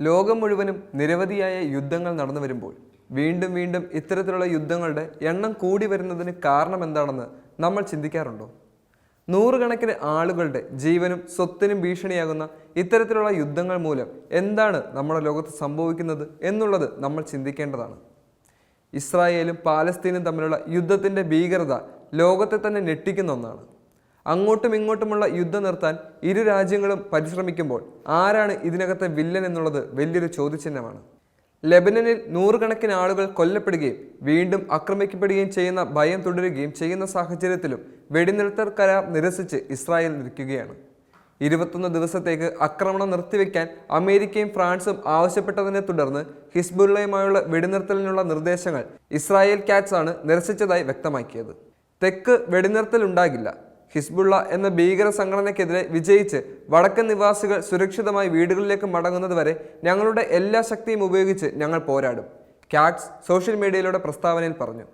ലോകം മുഴുവനും നിരവധിയായ യുദ്ധങ്ങൾ നടന്നു വരുമ്പോൾ വീണ്ടും വീണ്ടും ഇത്തരത്തിലുള്ള യുദ്ധങ്ങളുടെ എണ്ണം കൂടി വരുന്നതിന് കാരണം എന്താണെന്ന് നമ്മൾ ചിന്തിക്കാറുണ്ടോ? നൂറുകണക്കിന് ആളുകളുടെ ജീവനും സ്വത്തിനും ഭീഷണിയാകുന്ന ഇത്തരത്തിലുള്ള യുദ്ധങ്ങൾ മൂലം എന്താണ് നമ്മുടെ ലോകത്ത് സംഭവിക്കുന്നത് എന്നുള്ളത് നമ്മൾ ചിന്തിക്കേണ്ടതാണ്. ഇസ്രായേലും പാലസ്തീനും തമ്മിലുള്ള യുദ്ധത്തിന്റെ ഭീകരത ലോകത്തെ തന്നെ ഞെട്ടിക്കുന്ന ഒന്നാണ്. അങ്ങോട്ടും ഇങ്ങോട്ടുമുള്ള യുദ്ധം നിർത്താൻ ഇരു രാജ്യങ്ങളും പരിശ്രമിക്കുമ്പോൾ ആരാണ് ഇതിനകത്തെ വില്ലൻ എന്നുള്ളത് വലിയൊരു ചോദ്യചിഹ്നമാണ്. ലെബനനിൽ നൂറുകണക്കിന് ആളുകൾ കൊല്ലപ്പെടുകയും വീണ്ടും ആക്രമിക്കപ്പെടുകയും ചെയ്യുന്ന ഭയം തുടരുകയും ചെയ്യുന്ന സാഹചര്യത്തിലും വെടിനിർത്തൽ കരാർ നിരസിച്ച് ഇസ്രായേൽ നിൽക്കുകയാണ്. ഇരുപത്തൊന്ന് ദിവസത്തേക്ക് ആക്രമണം നിർത്തിവെക്കാൻ അമേരിക്കയും ഫ്രാൻസും ആവശ്യപ്പെട്ടതിനെ തുടർന്ന് ഹിസ്ബുള്ളയുമായുള്ള വെടിനിർത്തലിനുള്ള നിർദ്ദേശങ്ങൾ ഇസ്രായേൽ കാറ്റ്സ് ആണ് നിരസിച്ചതായി വ്യക്തമാക്കിയത്. തെക്ക് വെടിനിർത്തൽ ഉണ്ടാകില്ല. ഹിസ്ബുള്ള എന്ന ഭീകര സംഘടനയ്ക്കെതിരെ വിജയിച്ച് വടക്കൻ നിവാസികൾ സുരക്ഷിതമായി വീടുകളിലേക്ക് മടങ്ങുന്നത് വരെ ഞങ്ങളുടെ എല്ലാ ശക്തിയും ഉപയോഗിച്ച് ഞങ്ങൾ പോരാടും കാറ്റ്സ് സോഷ്യൽ മീഡിയയിലൂടെ പ്രസ്താവനയിൽ പറഞ്ഞു.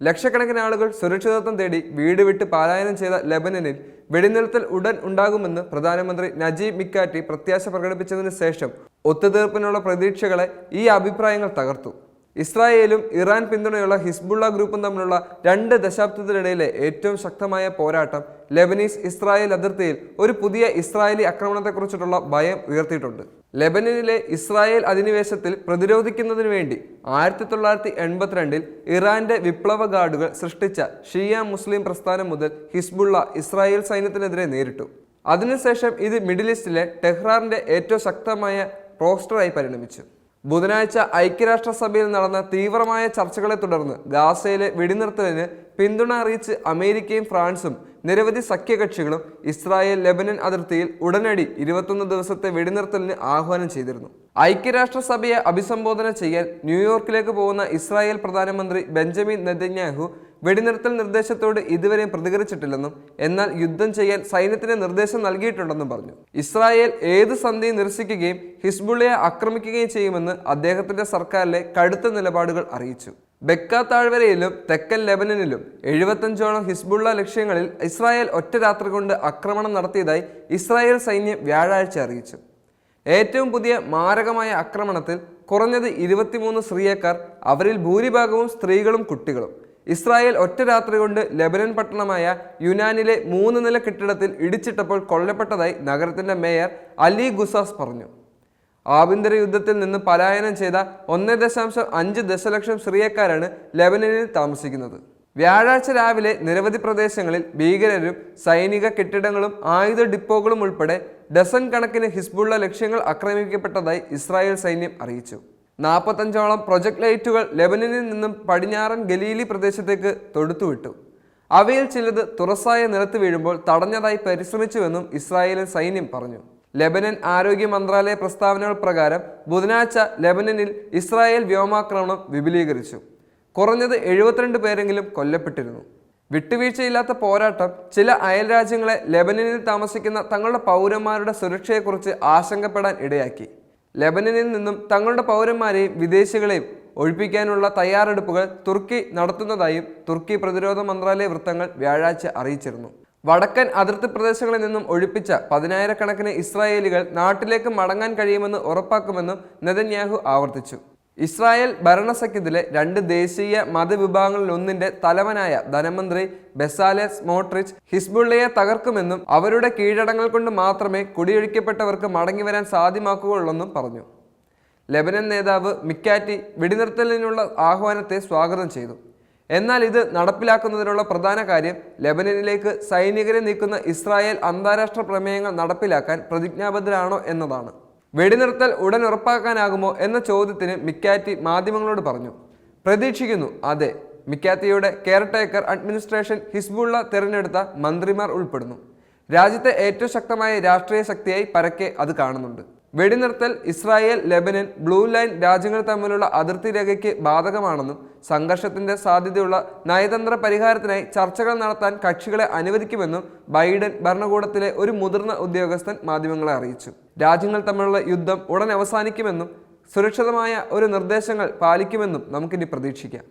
ലക്ഷക്കണക്കിന് ആളുകൾ സുരക്ഷിതത്വം തേടി വീട് വിട്ട് പാലായനം ചെയ്ത ലെബനനിൽ വെടിനിർത്തൽ ഉടൻ ഉണ്ടാകുമെന്ന് പ്രധാനമന്ത്രി നജീബ് മിക്കാറ്റി പ്രത്യാശ പ്രകടിപ്പിച്ചതിന് ശേഷം ഒത്തുതീർപ്പിനുള്ള പ്രതീക്ഷകളെ ഈ അഭിപ്രായങ്ങൾ തകർത്തു. ഇസ്രായേലും ഇറാൻ പിന്തുണയുള്ള ഹിസ്ബുള്ള ഗ്രൂപ്പും തമ്മിലുള്ള രണ്ട് ദശാബ്ദത്തിനിടയിലെ ഏറ്റവും ശക്തമായ പോരാട്ടം ലെബനീസ് ഇസ്രായേൽ അതിർത്തിയിൽ ഒരു പുതിയ ഇസ്രായേലി ആക്രമണത്തെക്കുറിച്ചിട്ടുള്ള ഭയം ഉയർത്തിയിട്ടുണ്ട്. ലെബനനിലെ ഇസ്രായേൽ അധിനിവേശത്തിൽ പ്രതിരോധിക്കുന്നതിന് വേണ്ടി ആയിരത്തി തൊള്ളായിരത്തി എൺപത്തിരണ്ടിൽ ഇറാന്റെ വിപ്ലവ ഗാർഡുകൾ സൃഷ്ടിച്ച ഷിയ മുസ്ലിം പ്രസ്ഥാനം മുതൽ ഹിസ്ബുള്ള ഇസ്രായേൽ സൈന്യത്തിനെതിരെ നേരിട്ടു. അതിനുശേഷം ഇത് മിഡിൽ ഈസ്റ്റിലെ ടെഹ്റാറിന്റെ ഏറ്റവും ശക്തമായ പോസ്റ്ററായി പരിണമിച്ചു. ബുധനാഴ്ച ഐക്യരാഷ്ട്രസഭയിൽ നടന്ന തീവ്രമായ ചർച്ചകളെ തുടർന്ന് ഗാസയിലെ വെടിനിർത്തലിന് പിന്തുണ അറിയിച്ച് അമേരിക്കയും ഫ്രാൻസും നിരവധി സഖ്യകക്ഷികളും ഇസ്രായേൽ ലെബനൻ അതിർത്തിയിൽ ഉടനടി ഇരുപത്തൊന്ന് ദിവസത്തെ വെടിനിർത്തലിന് ആഹ്വാനം ചെയ്തിരുന്നു. ഐക്യരാഷ്ട്രസഭയെ അഭിസംബോധന ചെയ്യാൻ ന്യൂയോർക്കിലേക്ക് പോകുന്ന ഇസ്രായേൽ പ്രധാനമന്ത്രി ബെഞ്ചമിൻ നെതന്യാഹു വെടിനിർത്തൽ നിർദ്ദേശത്തോട് ഇതുവരെയും പ്രതികരിച്ചിട്ടില്ലെന്നും എന്നാൽ യുദ്ധം ചെയ്യാൻ സൈന്യത്തിന് നിർദ്ദേശം നൽകിയിട്ടുണ്ടെന്നും പറഞ്ഞു. ഇസ്രായേൽ ഏത് സന്ധി നിരസിക്കുകയും ഹിസ്ബുള്ളയെ ആക്രമിക്കുകയും ചെയ്യുമെന്ന് അദ്ദേഹത്തിന്റെ സർക്കാരിലെ കടുത്ത നിലപാടുകൾ അറിയിച്ചു. ബെക്ക താഴ്വരയിലും തെക്കൻ ലെബനനിലും എഴുപത്തഞ്ചോളം ഹിസ്ബുള്ള ലക്ഷ്യങ്ങളിൽ ഇസ്രായേൽ ഒറ്റ രാത്രി കൊണ്ട് ആക്രമണം നടത്തിയതായി ഇസ്രായേൽ സൈന്യം വ്യാഴാഴ്ച അറിയിച്ചു. ഏറ്റവും പുതിയ മാരകമായ ആക്രമണത്തിൽ കുറഞ്ഞത് ഇരുപത്തിമൂന്ന് സ്ത്രീയക്കാർ അവരിൽ ഭൂരിഭാഗവും സ്ത്രീകളും കുട്ടികളും. ഇസ്രായേൽ ഒറ്റ രാത്രി കൊണ്ട് ലെബനൻ പട്ടണമായ യുനാനിലെ മൂന്ന് നില കെട്ടിടത്തിൽ ഇടിച്ചിട്ടപ്പോൾ കൊല്ലപ്പെട്ടതായി നഗരത്തിന്റെ മേയർ അലി ഗുസാസ് പറഞ്ഞു. ആഭ്യന്തര യുദ്ധത്തിൽ നിന്ന് പലായനം ചെയ്ത ഒന്ന് ദശാംശം അഞ്ച് ദശലക്ഷം സിറിയക്കാരാണ് ലെബനനിൽ താമസിക്കുന്നത്. വ്യാഴാഴ്ച രാവിലെ നിരവധി പ്രദേശങ്ങളിൽ ഭീകരരും സൈനിക കെട്ടിടങ്ങളും ആയുധ ഡിപ്പോകളും ഉൾപ്പെടെ ഡസൻ കണക്കിന് ഹിസ്ബുള്ള ലക്ഷ്യങ്ങൾ ആക്രമിക്കപ്പെട്ടതായി ഇസ്രായേൽ സൈന്യം അറിയിച്ചു. നാൽപ്പത്തഞ്ചോളം പ്രൊജക്ട് ലൈറ്റുകൾ ലെബനനിൽ നിന്നും പടിഞ്ഞാറൻ ഗലീലി പ്രദേശത്തേക്ക് തൊടുത്തുവിട്ടു അവയിൽ ചിലത് തുറസായ നിലത്ത് വീഴുമ്പോൾ തടഞ്ഞതായി പരിശ്രമിച്ചുവെന്നും ഇസ്രായേലിൻ സൈന്യം പറഞ്ഞു. ലെബനൻ ആരോഗ്യ മന്ത്രാലയ പ്രസ്താവനകൾ പ്രകാരം ബുധനാഴ്ച ലെബനനിൽ ഇസ്രായേൽ വ്യോമാക്രമണം വിപുലീകരിച്ചു. കുറഞ്ഞത് എഴുപത്തിരണ്ട് പേരെങ്കിലും കൊല്ലപ്പെട്ടിരുന്നു. വിട്ടുവീഴ്ചയില്ലാത്ത പോരാട്ടം ചില അയൽ രാജ്യങ്ങളെ ലെബനനിൽ താമസിക്കുന്ന തങ്ങളുടെ പൗരന്മാരുടെ സുരക്ഷയെക്കുറിച്ച് ആശങ്കപ്പെടാൻ ഇടയാക്കി. ലെബനനിൽ നിന്നും തങ്ങളുടെ പൗരന്മാരെയും വിദേശികളെയും ഒഴിപ്പിക്കാനുള്ള തയ്യാറെടുപ്പുകൾ തുർക്കി നടത്തുന്നതായും തുർക്കി പ്രതിരോധ മന്ത്രാലയ വൃത്തങ്ങൾ വ്യാഴാഴ്ച അറിയിച്ചിരുന്നു. വടക്കൻ അതിർത്തി പ്രദേശങ്ങളിൽ നിന്നും ഒഴിപ്പിച്ച പതിനായിരക്കണക്കിന് ഇസ്രായേലികൾ നാട്ടിലേക്ക് മടങ്ങാൻ കഴിയുമെന്ന് ഉറപ്പാക്കുമെന്നും നെതന്യാഹു ആവർത്തിച്ചു. ഇസ്രായേൽ ഭരണസഖ്യത്തിലെ രണ്ട് ദേശീയ മതവിഭാഗങ്ങളിൽ ഒന്നിന്റെ തലവനായ ധനമന്ത്രി ബെസാലെ സ്മോട്രിച്ച് ഹിസ്ബുള്ളയെ തകർക്കുമെന്നും അവരുടെ കീഴടങ്ങൾ കൊണ്ട് മാത്രമേ കുടിയൊഴിക്കപ്പെട്ടവർക്ക് മടങ്ങിവരാൻ സാധ്യമാക്കുകയുള്ളെന്നും പറഞ്ഞു. ലെബനൻ നേതാവ് മിക്കാറ്റി വെടിനിർത്തലിനുള്ള ആഹ്വാനത്തെ സ്വാഗതം ചെയ്തു. എന്നാൽ ഇത് നടപ്പിലാക്കുന്നതിനുള്ള പ്രധാന കാര്യം ലെബനനിലേക്ക് സൈനികരെ നീക്കുന്ന ഇസ്രായേൽ അന്താരാഷ്ട്ര പ്രമേയങ്ങൾ നടപ്പിലാക്കാൻ പ്രതിജ്ഞാബദ്ധരാണോ എന്നതാണ്. വെടിനിർത്തൽ ഉടൻ ഉറപ്പാക്കാനാകുമോ എന്ന ചോദ്യത്തിന് മിക്കാറ്റി മാധ്യമങ്ങളോട് പറഞ്ഞു. പ്രതീക്ഷിക്കുന്നു അതെ. മിക്കാത്തിയുടെ കെയർടേക്കർ അഡ്മിനിസ്ട്രേഷൻ ഹിസ്ബുള്ള തിരഞ്ഞെടുത്ത മന്ത്രിമാർ ഉൾപ്പെടുന്നു. രാജ്യത്തെ ഏറ്റവും ശക്തമായ രാഷ്ട്രീയ ശക്തിയായി പരക്കെ അത് കാണുന്നുണ്ട്. വെടിനിർത്തൽ ഇസ്രായേൽ ലെബനൻ ബ്ലൂ ലൈൻ രാജ്യങ്ങൾ തമ്മിലുള്ള അതിർത്തി രേഖയ്ക്ക് ബാധകമാണെന്നും സംഘർഷത്തിന്റെ സാധ്യതയുള്ള നയതന്ത്ര പരിഹാരത്തിനായി ചർച്ചകൾ നടത്താൻ കക്ഷികളെ അനുവദിക്കുമെന്നും ബൈഡൻ ഭരണകൂടത്തിലെ ഒരു മുതിർന്ന ഉദ്യോഗസ്ഥൻ മാധ്യമങ്ങളെ അറിയിച്ചു. രാജ്യങ്ങൾ തമ്മിലുള്ള യുദ്ധം ഉടൻ അവസാനിക്കുമെന്നും സുരക്ഷിതമായ ഒരു നിർദ്ദേശങ്ങൾ പാലിക്കുമെന്നും നമുക്കിനി പ്രതീക്ഷിക്കാം.